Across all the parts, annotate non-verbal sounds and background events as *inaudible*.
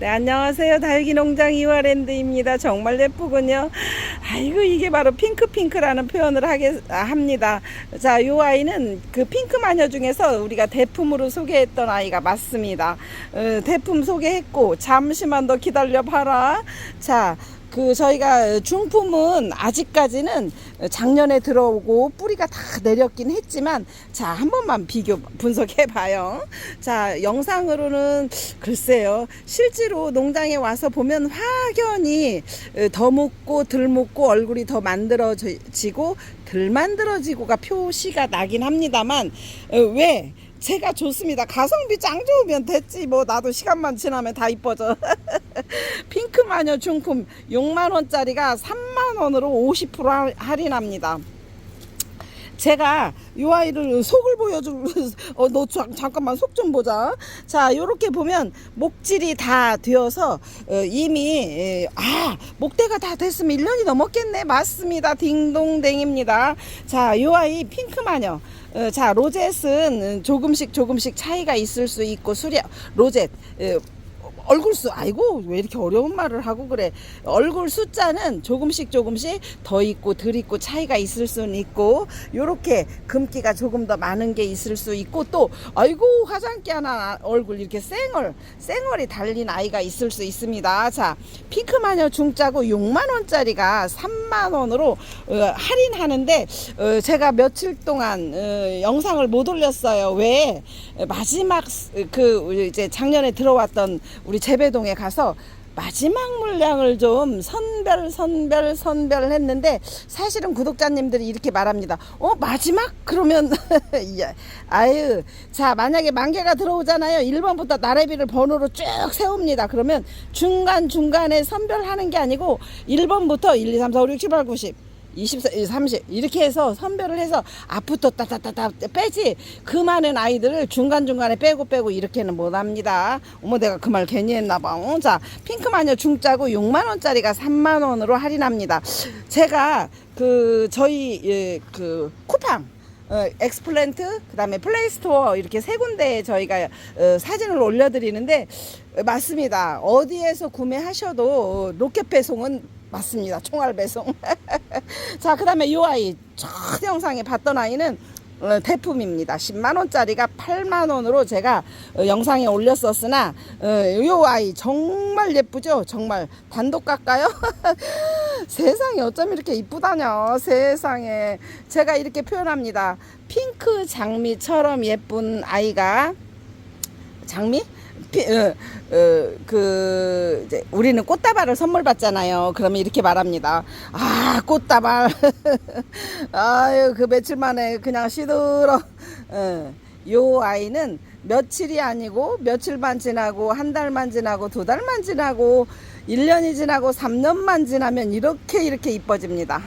네, 안녕하세요. 달기 농장 이화랜드입니다. 정말 예쁘군요. 아이고, 이게 바로 핑크핑크라는 표현을 하게, 아, 합니다. 자, 이 아이는 그 핑크 마녀 중에서 우리가 대품으로 소개했던 아이가 맞습니다. 어, 대품 소개했고, 잠시만 더 기다려 봐라. 자, 그 저희가 중품은 아직까지는 작년에 들어오고 뿌리가 다 내렸긴 했지만 자 한 번만 비교 분석해 봐요. 자 영상으로는 글쎄요 실제로 농장에 와서 보면 확연히 어, 더 묻고 덜 묻고 얼굴이 더 만들어지고 덜 만들어지고가 표시가 나긴 합니다만 어, 왜 제가 좋습니다. 가성비 짱 좋으면 됐지. 뭐 나도 시간만 지나면 다 이뻐져. *laughs* 핑크 마녀 중품 6만 원짜리가 3만 원으로 50% 할- 할인합니다. 제가 이 아이를 속을 보여줄 *laughs* 어 너 잠깐만 속 좀 보자 자 요렇게 보면 목질이 다 되어서 어, 이미 에, 아 목대가 다 됐으면 1년이 넘었겠네 맞습니다 딩동댕입니다 자이 아이 핑크 마녀 어, 자 로젯은 조금씩 조금씩 차이가 있을 수 있고 수려 로젯 어, 얼굴 수 아이고 왜 이렇게 어려운 말을 하고 그래. 얼굴 숫자는 조금씩 조금씩 더 있고 덜 있고 차이가 있을 수는 있고 요렇게 금기가 조금 더 많은 게 있을 수 있고 또 아이고 화장기 하나 얼굴 이렇게 쌩얼 쌩얼이 달린 아이가 있을 수 있습니다. 자 핑크 마녀 중짜고 6만 원짜리가 3만 원으로 어, 할인하는데 어, 제가 며칠 동안 어, 영상을 못 올렸어요. 왜? 마지막 스- 그 이제 작년에 들어왔던 우리 재배동에 가서 마지막 물량을 좀 선별 선별 선별 했는데 사실은 구독자님들이 이렇게 말합니다. 어 마지막 그러면 *laughs* 야, 아유 자 만약에 만 개가 들어오잖아요. 1번부터 나래비를 번호로 쭉 세웁니다. 그러면 중간 중간에 선별하는 게 아니고 1번부터 1, 2, 3, 4, 5, 6, 7, 8, 90 24, 30 이렇게 해서 선별을 해서 앞부터 따따따따 빼지. 그 많은 아이들을 중간중간에 빼고 빼고 이렇게는 못합니다. 어머 내가 그 말 괜히 했나봐. 어, 자 핑크마녀 중짜고 6만원짜리가 3만원으로 할인합니다. 제가 그 저희 예, 그 쿠팡 어, 엑스플랜트 그 다음에 플레이스토어 이렇게 세 군데에 저희가 어, 사진을 올려드리는데 어, 맞습니다 어디에서 구매하셔도 어, 로켓 배송은 맞습니다 총알 배송 *laughs* 자 그 다음에 요 아이 첫 영상에 봤던 아이는 어, 대품입니다. 10만 원짜리가 8만 원으로 제가 어, 영상에 올렸었으나 어, 요 아이 정말 예쁘죠? 정말 단독 깎아요? *laughs* 세상에 어쩜 이렇게 이쁘다냐 세상에 제가 이렇게 표현합니다. 핑크 장미처럼 예쁜 아이가 장미? 피, 어, 어, 그, 이제, 우리는 꽃다발을 선물 받잖아요. 그러면 이렇게 말합니다. 아, 꽃다발. *laughs* 아유, 그 며칠 만에 그냥 시들어. 어, 요 아이는 며칠이 아니고, 며칠만 지나고, 한 달만 지나고, 두 달만 지나고, 1년이 지나고, 3년만 지나면 이렇게 이렇게 이뻐집니다.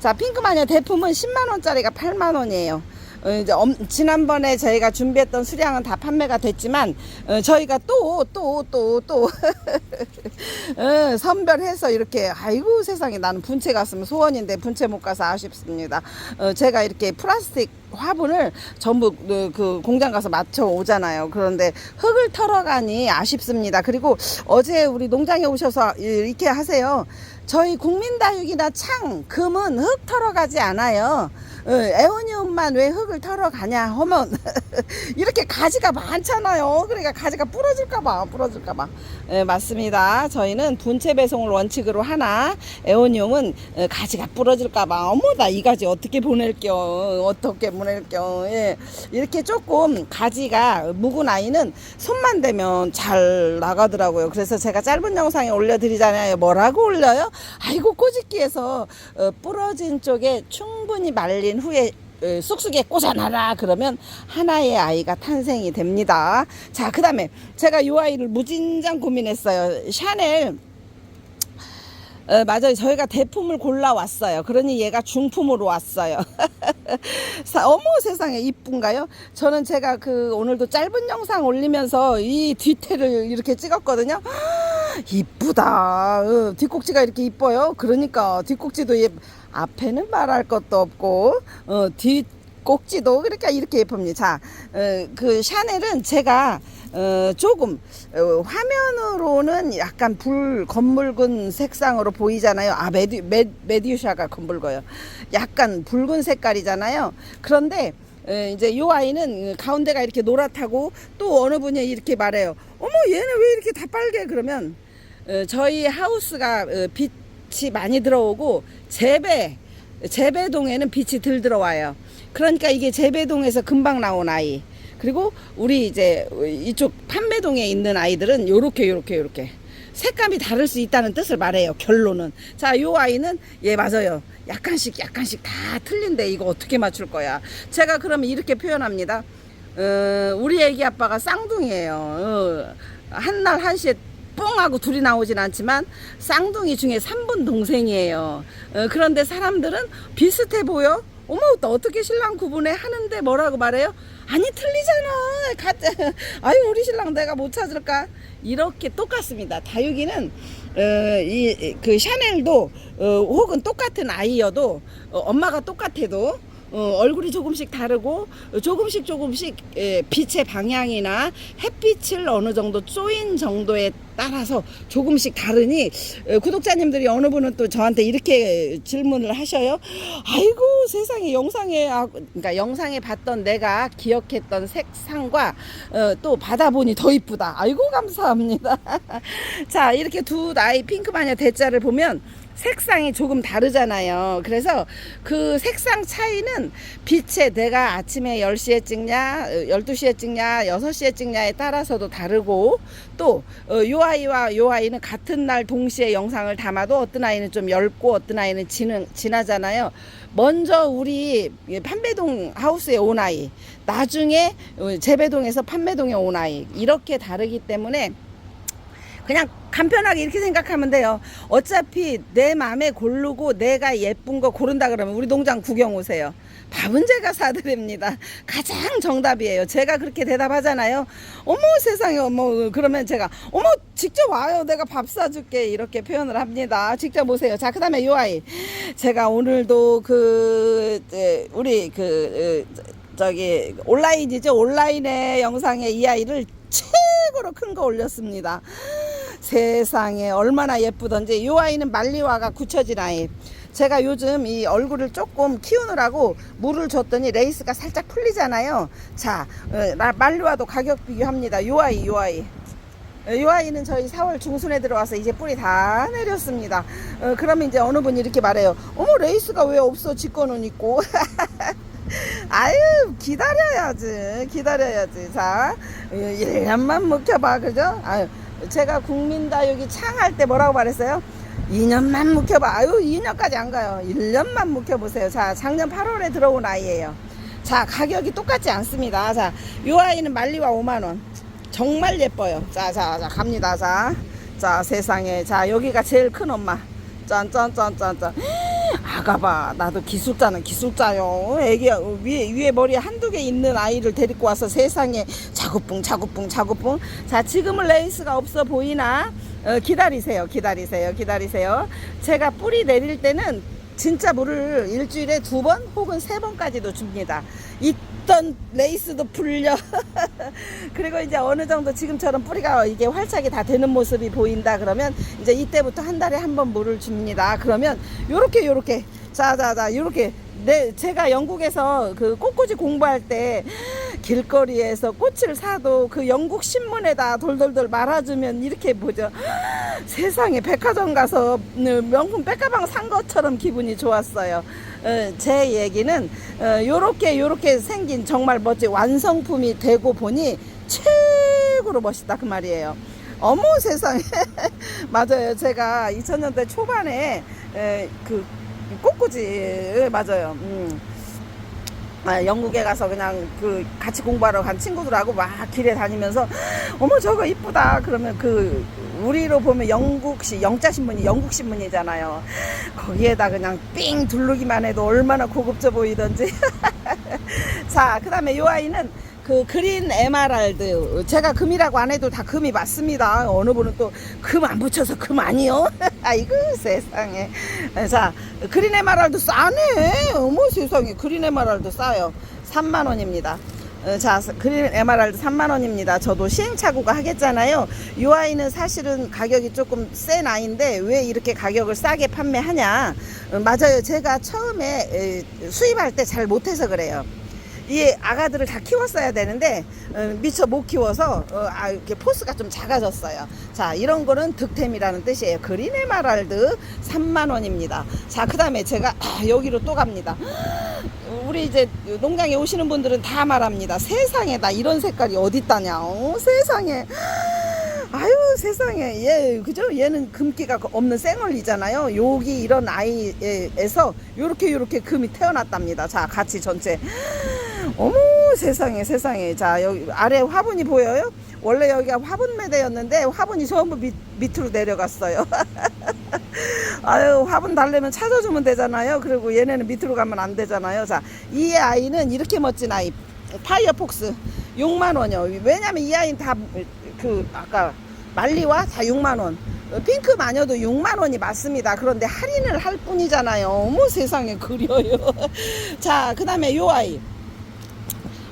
자, 핑크 마녀 대품은 10만원짜리가 8만원이에요. 어, 이제 엄- 지난번에 저희가 준비했던 수량은 다 판매가 됐지만 어, 저희가 또 또 또또 *laughs* 어, 선별해서 이렇게 아이고 세상에 나는 분체 갔으면 소원인데 분체 못 가서 아쉽습니다. 어, 제가 이렇게 플라스틱 화분을 전부 그, 그 공장 가서 맞춰 오잖아요. 그런데 흙을 털어가니 아쉽습니다. 그리고 어제 우리 농장에 오셔서 이렇게 하세요. 저희 국민다육이나 창, 금은 흙 털어가지 않아요. 어, 에어니움만 왜 흙을 털어 가냐 하면 *laughs* 이렇게 가지가 많잖아요. 그러니까 가지가 부러질까봐 부러질까봐. 예, 맞습니다. 저희는 분체 배송을 원칙으로 하나 에어니움은 어, 가지가 부러질까봐 어머 나 이 가지 어떻게 보낼겨 어떻게 보낼겨 예. 이렇게 조금 가지가 묵은 아이는 손만 대면 잘 나가더라고요. 그래서 제가 짧은 영상에 올려드리잖아요. 뭐라고 올려요? 아이고 꼬집기에서 어, 부러진 쪽에 충분히 말린 후에 어, 쑥쑥에 꽂아놔라 그러면 하나의 아이가 탄생이 됩니다. 자, 그 다음에 제가 이 아이를 무진장 고민했어요. 샤넬 어, 맞아요. 저희가 대품을 골라왔어요. 그러니 얘가 중품으로 왔어요. *laughs* 사- 어머 세상에 이쁜가요? 저는 제가 그 오늘도 짧은 영상 올리면서 이 뒤태를 이렇게 찍었거든요. *gasps* 이쁘다. 어, 뒷꼭지가 이렇게 이뻐요. 그러니까 뒷꼭지도 예, 앞에는 말할 것도 없고 어, 뒤 꼭지도 그러니까 이렇게 예쁩니다. 자, 어, 그 샤넬은 제가 어, 조금 어, 화면으로는 약간 불 검붉은 색상으로 보이잖아요. 아 메디 메, 메디우샤가 검붉어요. 약간 붉은 색깔이잖아요. 그런데 어, 이제 요 아이는 가운데가 이렇게 노랗다고 또 어느 분이 이렇게 말해요. 어머 얘는 왜 이렇게 다 빨개? 그러면 어, 저희 하우스가 어, 빛이 많이 들어오고 재배 재배동에는 빛이 덜 들어와요. 그러니까 이게 재배동에서 금방 나온 아이. 그리고 우리 이제 이쪽 판매동에 있는 아이들은 요렇게 요렇게 요렇게 색감이 다를 수 있다는 뜻을 말해요. 결론은. 자, 요 아이는 예 맞아요. 약간씩 약간씩 다 틀린데 이거 어떻게 맞출 거야? 제가 그러면 이렇게 표현합니다. 어, 우리 애기 아빠가 쌍둥이에요. 어, 한날 한시에 뽕 하고 둘이 나오진 않지만 쌍둥이 중에 3분 동생이에요. 어, 그런데 사람들은 비슷해 보여? 어머, 또 어떻게 신랑 구분해? 하는데 뭐라고 말해요? 아니, 틀리잖아. 가, *laughs* 아유, 우리 신랑 내가 못 찾을까? 이렇게 똑같습니다. 다육이는, 어, 이, 그 샤넬도, 어, 혹은 똑같은 아이여도, 어, 엄마가 똑같아도, 어, 얼굴이 조금씩 다르고 어, 조금씩 조금씩 예, 빛의 방향이나 햇빛을 어느 정도 쪼인 정도에 따라서 조금씩 다르니 어, 구독자님들이 어느 분은 또 저한테 이렇게 질문을 하셔요. 아이고 세상에 영상에 아, 그러니까 영상에 봤던 내가 기억했던 색상과 어, 또 받아보니 더 이쁘다. 아이고 감사합니다. *laughs* 자 이렇게 두 나이 핑크 마녀 대자를 보면 색상이 조금 다르잖아요. 그래서 그 색상 차이는 빛에 내가 아침에 10시에 찍냐, 12시에 찍냐, 6시에 찍냐에 따라서도 다르고 또 요 아이와 요 아이는 같은 날 동시에 영상을 담아도 어떤 아이는 좀 얇고 어떤 아이는 진은, 진하잖아요. 먼저 우리 판매동 하우스에 온 아이, 나중에 재배동에서 판매동에 온 아이 이렇게 다르기 때문에 그냥 간편하게 이렇게 생각하면 돼요. 어차피 내 마음에 고르고 내가 예쁜 거 고른다 그러면 우리 농장 구경 오세요. 밥은 제가 사드립니다. *laughs* 가장 정답이에요. 제가 그렇게 대답하잖아요. 어머 세상에 어머 그러면 제가 어머 직접 와요. 내가 밥 사줄게 이렇게 표현을 합니다. 직접 오세요. 자 그다음에 요 아이 제가 오늘도 그 에, 우리 그 에, 저기 온라인이죠 온라인의 영상에 이 아이를 최고로 큰 거 올렸습니다. 세상에 얼마나 예쁘던지 이 아이는 말리와가 굳혀진 아이 제가 요즘 이 얼굴을 조금 키우느라고 물을 줬더니 레이스가 살짝 풀리잖아요 자 어, 나- 말리와도 가격 비교합니다 요 아이 요 아이 어, 이 아이는 저희 4월 중순에 들어와서 이제 뿌리 다 내렸습니다. 어, 그러면 이제 어느 분이 이렇게 말해요. 어머 레이스가 왜 없어? 직권은 있고. *laughs* 아유 기다려야지 기다려야지 자 1년만 묵혀봐 그죠? 아유 제가 국민다육이 창할 때 뭐라고 말했어요? 2년만 묵혀봐. 아유 2년까지 안 가요. 1년만 묵혀보세요. 자 작년 8월에 들어온 아이예요. 자 가격이 똑같지 않습니다. 자요 아이는 말리와 5만원. 정말 예뻐요. 자 자 자 갑니다. 자, 자 세상에. 자 여기가 제일 큰 엄마. 짠 짠 짠 짠 짠 아가봐 나도 기술자는 기술자요. 애기 위에 위에 머리에 한두 개 있는 아이를 데리고 와서 세상에 자구뿡 자구뿡 자구뿡 자 지금은 레이스가 없어 보이나? 어, 기다리세요 기다리세요 기다리세요. 제가 뿌리 내릴 때는 진짜 물을 일주일에 두 번 혹은 세 번까지도 줍니다 있던 레이스도 풀려 *laughs* 그리고 이제 어느 정도 지금처럼 뿌리가 이게 활착이 다 되는 모습이 보인다 그러면 이제 이때부터 한 달에 한 번 물을 줍니다. 그러면 요렇게 요렇게 자자자 요렇게 내 제가 영국에서 그 꽃꽂이 공부할 때 길거리에서 꽃을 사도 그 영국 신문에다 돌돌돌 말아주면 이렇게 보죠. 세상에 백화점 가서 명품 백가방 산 것처럼 기분이 좋았어요. 어, 제 얘기는 어, 요렇게 요렇게 생긴 정말 멋진 완성품이 되고 보니 최고로 멋있다 그 말이에요. 어머 세상에 *laughs* 맞아요. 제가 2000년대 초반에 에, 그 꽃꽂이 예, 맞아요. 음. 아, 영국에 가서 그냥 그 같이 공부하러 간 친구들하고 막 길에 다니면서 어머 저거 이쁘다. 그러면 그 우리로 보면 영국시 영자 신문이 영국 신문이잖아요. 거기에다 그냥 삥 두르기만 해도 얼마나 고급져 보이던지. *laughs* 자 그 다음에 이 아이는 그 그린 에메랄드 제가 금이라고 안 해도 다 금이 맞습니다. 어느 분은 또 금 안 붙여서 금 아니요? *laughs* 아이고 세상에. 자 그린 에메랄드 싸네. 어머 세상에 그린 에메랄드 싸요. 3만 원입니다. 어, 자, 그린 에메랄드 3만 원입니다. 저도 시행착오가 하겠잖아요. 이 아이는 사실은 가격이 조금 센 아이인데 왜 이렇게 가격을 싸게 판매하냐? 어, 맞아요. 제가 처음에 에, 수입할 때 잘 못해서 그래요. 이 아가들을 다 키웠어야 되는데 어, 미처 못 키워서 어, 아, 이렇게 포스가 좀 작아졌어요. 자, 이런 거는 득템이라는 뜻이에요. 그린 에메랄드 3만 원입니다. 자, 그다음에 제가 아, *clears throat* 여기로 또 갑니다. *gasps* 우리 이제 농장에 오시는 분들은 다 말합니다. 세상에 나 이런 색깔이 어디 있다냐. 어, 세상에. *gasps* 아유 세상에 얘 그죠 얘는 금기가 없는 쌩얼이잖아요 여기 이런 아이에서 요렇게 요렇게 금이 태어났답니다 자 같이 전체 어머 세상에 세상에. 자 여기 아래 화분이 보여요? 원래 여기가 화분 매대였는데 화분이 전부 밑, 밑으로 내려갔어요. *laughs* 아유 화분 달래면 찾아주면 되잖아요. 그리고 얘네는 밑으로 가면 안 되잖아요. 자이 아이는 이렇게 멋진 아이. 파이어폭스. 6만 원이요. 왜냐면 이 아이는 다 그 아까 말리와 다 6만 원. 핑크 마녀도 6만 원이 맞습니다. 그런데 할인을 할 뿐이잖아요. 어머 세상에 그려요. *laughs* 자 그 다음에 요 아이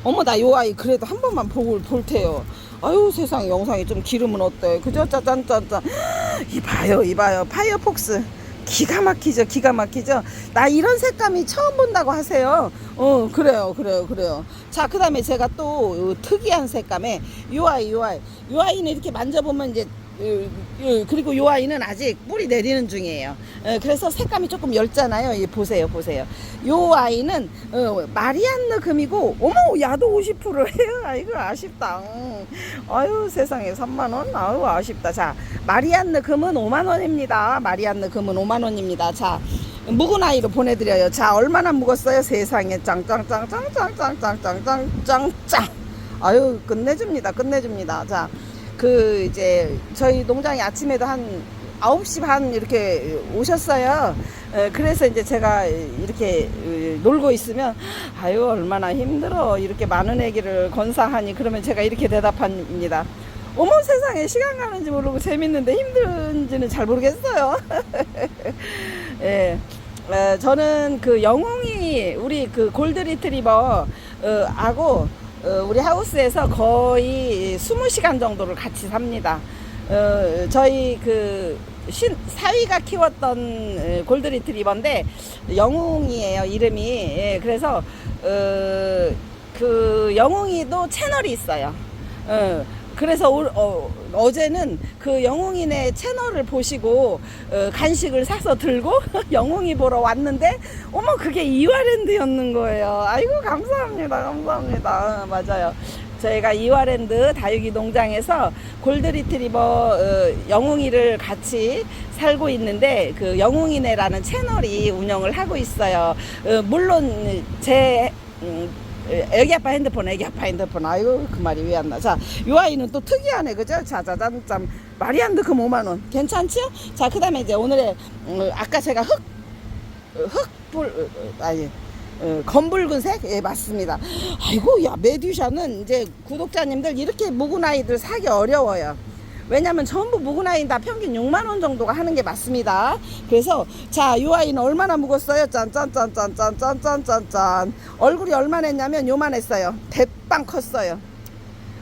어머 나 요 아이 그래도 한 번만 보고 볼 테요. 아유 세상에 영상이 좀 기름은 어때? 그죠? 짜잔짜잔 *gasps* 이봐요 이봐요. 파이어폭스. 기가 막히죠 기가 막히죠? 나 이런 색감이 처음 본다고 하세요. 어 그래요 그래요 그래요. 자 그 다음에 제가 또 어, 특이한 색감의 요 아이 요 아이. 요 아이는 이렇게 만져보면 이제 그리고 요 아이는 아직 뿌리 내리는 중이에요. 어, 그래서 색감이 조금 얇잖아요. 이 보세요, 보세요. 요 아이는 어, 마리안느 금이고, 어머, 야도 50%예요. *laughs* 아이고 아쉽다. 음. 아유 세상에 3만 원. 아유 아쉽다. 자, 마리안느 금은 5만 원입니다. 마리안느 금은 5만 원입니다. 자. 묵은 아이로 보내드려요. 자, 얼마나 묵었어요? 세상에 짱짱짱짱짱짱짱짱짱짱짱. 아유, 끝내줍니다. 끝내줍니다. 자, 그 이제 저희 농장에 아침에도 한 9시 반 이렇게 오셨어요. 에, 그래서 이제 제가 이렇게 으, 놀고 있으면 아유 얼마나 힘들어 이렇게 많은 애기를 건사하니 그러면 제가 이렇게 대답합니다. 어머 세상에 시간 가는지 모르고 재밌는데 힘든지는 잘 모르겠어요. *laughs* 예. 에, 저는 그 영웅이 우리 그 골드 리트리버 어, 하고 어, 우리 하우스에서 거의 20시간 정도를 같이 삽니다. 어, 저희 그 신, 사위가 키웠던 어, 골드리트리버인데 영웅이에요 이름이 예, 그래서 어, 그 영웅이도 채널이 있어요. 어, 그래서 올- 어, 어제는 그 영웅이네 채널을 보시고 어, 간식을 사서 들고 *laughs* 영웅이 보러 왔는데 어머 그게 이화랜드였는 거예요. 아이고 감사합니다, 감사합니다. 어, 맞아요. 저희가 이화랜드 다육이 농장에서 골드리트리버 어, 영웅이를 같이 살고 있는데 그 영웅이네라는 채널이 운영을 하고 있어요. 어, 물론 제 음, 애기 아빠 핸드폰, 애기 아빠 핸드폰. 아이고, 그 말이 왜 안 나. 자, 요 아이는 또 특이하네, 그죠? 자자잔, 참. 말이 안 돼, 그 5만원. 괜찮죠? 자, 그 다음에 이제 오늘의, 음, 아까 제가 흑, 어, 흑불, 어, 어, 아니, 어, 검붉은색? 예, 맞습니다. 아이고, 야, 메듀샤는 이제 구독자님들 이렇게 묵은 아이들 사기 어려워요. 왜냐면 전부 묵은 아이는 다 평균 6만 원 정도가 하는 게 맞습니다. 그래서 자, 이 아이는 얼마나 묵었어요? 짠짠짠짠짠짠짠짠짠. 얼굴이 얼마나 했냐면 요만했어요. 대빵 컸어요.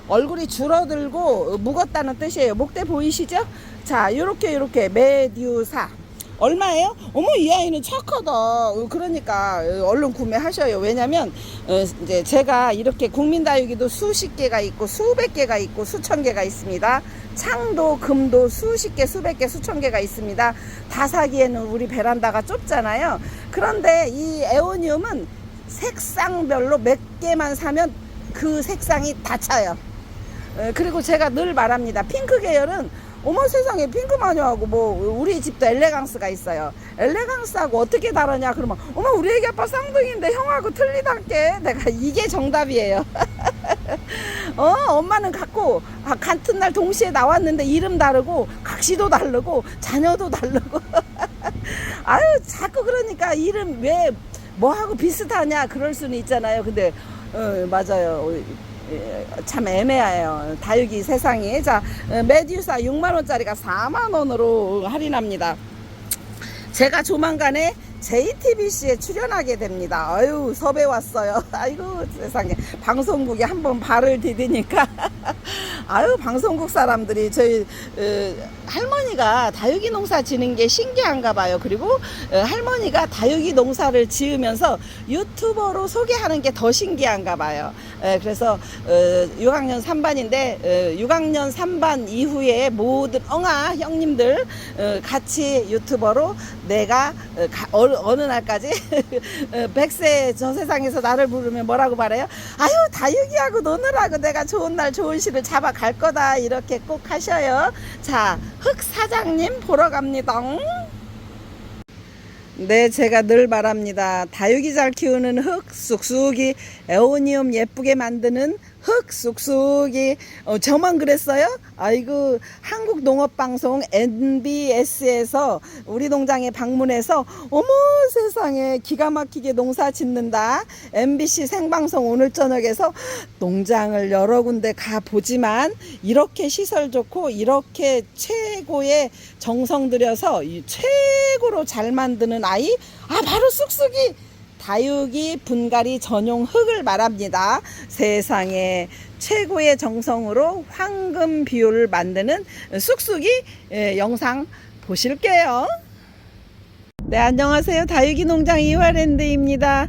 얼굴이 줄어들고 묵었다는 뜻이에요. 목대 보이시죠? 자, 요렇게 요렇게 메듀사. 얼마예요? 어머 이 아이는 착하다. 어, 그러니까 어, 얼른 구매하셔요. 왜냐면 어, 이제 제가 이렇게 국민다육이도 수십 개가 있고 수백 개가 있고 수천 개가 있습니다. 창도 금도 수십 개 수백 개 수천 개가 있습니다. 다 사기에는 우리 베란다가 좁잖아요. 그런데 이 에오니움은 색상별로 몇 개만 사면 그 색상이 다 차요. 어, 그리고 제가 늘 말합니다. 핑크 계열은 어머 세상에 핑크 마녀하고 뭐 우리 집도 엘레강스가 있어요. 엘레강스하고 어떻게 다르냐 그러면 어머 우리 애기 아빠 쌍둥이인데 형하고 틀리단게 내가 이게 정답이에요. *laughs* 어 엄마는 갖고 아, 같은 날 동시에 나왔는데 이름 다르고 각시도 다르고 자녀도 다르고 *laughs* 아유 자꾸 그러니까 이름 왜 뭐하고 비슷하냐 그럴 수는 있잖아요. 근데 어, 맞아요. 에, 참 애매해요. 다육이 세상이. 자, 어, 메듀사 6만원짜리가 4만원으로 할인합니다. 제가 조만간에 JTBC에 출연하게 됩니다. 아유, 섭외 왔어요. *laughs* 아이고, 세상에. 방송국에 한번 발을 디디니까. *laughs* 아유, 방송국 사람들이 저희, 어, 할머니가 다육이 농사 지는 게 신기한가 봐요. 그리고 어, 할머니가 다육이 농사를 지으면서 유튜버로 소개하는 게 더 신기한가 봐요. 에, 그래서 어, 6학년 3반인데 어, 6학년 3반 이후에 모든 엉아 형님들 어, 같이 유튜버로 내가 어, 가- 어느, 날까지 *laughs* 어, 100세 저 세상에서 나를 부르면 뭐라고 말해요? 아유 다육이하고 노느라고 내가 좋은 날 좋은 시를 잡아 갈 거다 이렇게 꼭 하셔요. 자흑 사장님 보러 갑니다. 네, 제가 늘 말합니다. 다육이 잘 키우는 흙 쑥쑥이 에오니움 예쁘게 만드는 흙 쑥쑥이. 어, 저만 그랬어요? 아이고 한국 농업방송 NBS에서 우리 농장에 방문해서 어머 세상에 기가 막히게 농사 짓는다. MBC 생방송 오늘 저녁에서 농장을 여러 군데 가 보지만 이렇게 시설 좋고 이렇게 최고의 정성 들여서 이 최고로 잘 만드는 아이? 아 바로 쑥쑥이 다육이 분갈이 전용 흙을 말합니다. 세상에 최고의 정성으로 황금 비율을 만드는 쑥쑥이 예, 영상 보실게요. 네, 안녕하세요. 다육이 농장 이화랜드입니다.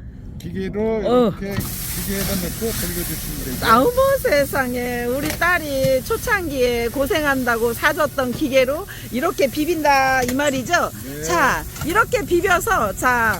기계로 어. 이렇게 기계에다 넣고 돌려주시면 되죠. 아우머 세상에 우리 딸이 초창기에 고생한다고 사줬던 기계로 이렇게 비빈다 이 말이죠. 네. 자 이렇게 비벼서 자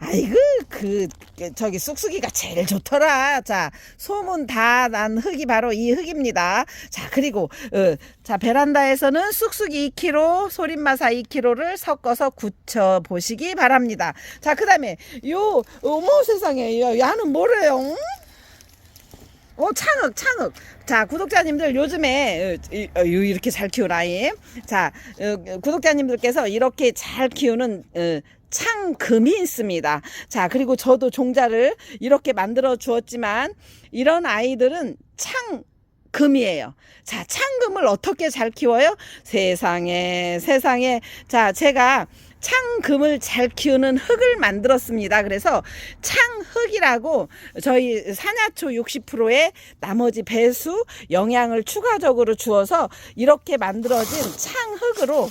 아이고 그 저기 쑥쑥이가 제일 좋더라. 자 소문 다 난 흙이 바로 이 흙입니다. 자 그리고 어, 자 베란다에서는 쑥쑥이 2kg, 소림마사 2kg를 섞어서 굳혀 보시기 바랍니다. 자 그다음에 요 어머 세상에 야, 야는 뭐래요? 응? 어, 창흑, 창흑. 자, 구독자님들 요즘에 어, 이- 어, 요- 이렇게 잘 아이. 자, 어, 구독자님들께서 이렇게 잘 키우는 어, 창금이 있습니다. 자, 그리고 저도 종자를 이렇게 만들어 주었지만 이런 아이들은 창 금이에요. 자, 창금을 어떻게 잘 키워요? 세상에, 세상에. 자, 제가 창금을 잘 키우는 흙을 만들었습니다. 그래서 창흙이라고 저희 산야초 60%에 나머지 배수 영양을 추가적으로 주어서 이렇게 만들어진 창흙으로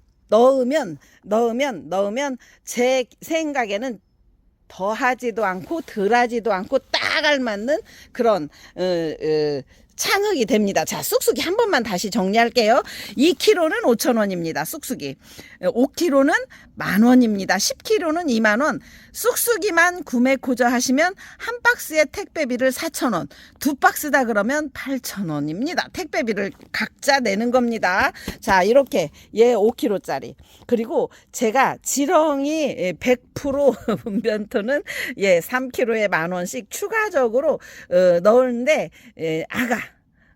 넣으면 넣으면 넣으면 제 생각에는 더하지도 않고 덜하지도 않고 딱 알맞는 그런 어, 어, 창흙이 됩니다. 자, 쑥쑥이 한 번만 다시 정리할게요. 2kg는 5,000원입니다. 쑥쑥이. 5kg는 만 원입니다. 10kg는 2만 원. 쑥쑥이만 구매 고저하시면 한 박스에 택배비를 4,000원. 두 박스다 그러면 8,000원입니다. 택배비를 각자 내는 겁니다. 자, 이렇게 얘 5kg짜리. 그리고 제가 지렁이 100% 분변토는 예, 3kg에 *laughs* 만 원씩 추가적으로 어, 넣는데 예, 아가 어,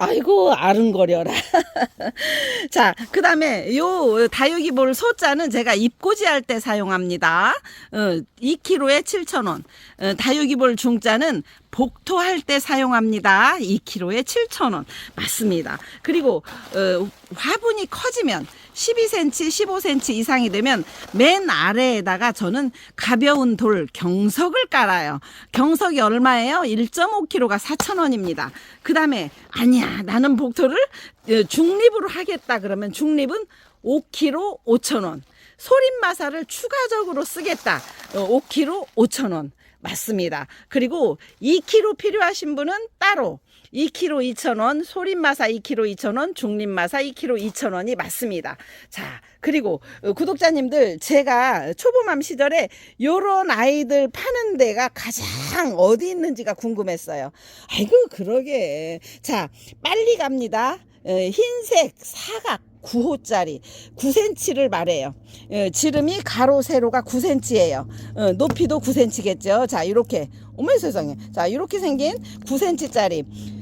아이고 아른거려라. *laughs* 자, 그 다음에 요 다육이볼 소자는 제가 입고지 할때 사용합니다. 어, 2kg에 7,000원. 어, 다육이볼 중자는 복토할 때 사용합니다. 2kg에 7,000원. 맞습니다. 그리고 어, 화분이 커지면 12cm, 15cm 이상이 되면 맨 아래에다가 저는 가벼운 돌 경석을 깔아요. 경석이 얼마예요? 1.5kg가 4,000원입니다. 그 다음에 아니야 나는 복토를 어, 중립으로 하겠다 그러면 중립은 5kg 5,000원. 소림마사를 추가적으로 쓰겠다. 어, 5kg 5,000원. 맞습니다. 그리고 2kg 필요하신 분은 따로 2kg 2,000원, 소림마사 2kg 2,000원, 중립마사 2kg 2,000원이 맞습니다. 자, 그리고 어, 구독자님들 제가 초보맘 시절에 요런 아이들 파는 데가 가장 어디 있는지가 궁금했어요. 아이고 그러게. 자, 빨리 갑니다. 어, 흰색 사각 9호짜리 9cm를 말해요. 어, 지름이 가로 세로가 9cm예요. 어, 높이도 9cm겠죠. 자, 이렇게 어머 세상에. 자, 이렇게 생긴 9cm짜리 어,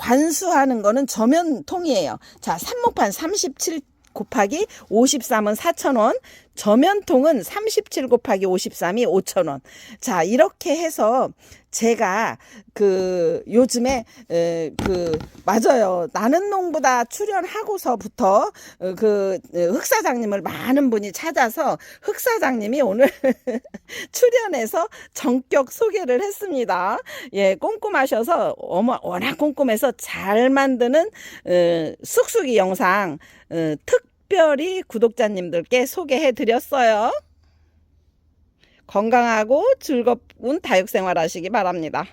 관수하는 거는 저면 통이에요. 자, 삽목판 37 곱하기 53은 4,000원, 저면통은 37 곱하기 53이 5,000원. 자, 이렇게 해서 제가 그 요즘에 에, 그 맞아요. 나는 농부다 출연하고서부터 어, 그 어, 흑사장님을 많은 분이 찾아서 흑사장님이 오늘 *laughs* 출연해서 전격 소개를 했습니다. 예, 꼼꼼하셔서 어머 워낙 꼼꼼해서 잘 만드는 어, 쑥쑥이 영상 어, 특별히 구독자님들께 소개해 드렸어요. 건강하고 즐거운 다육생활 하시기 바랍니다.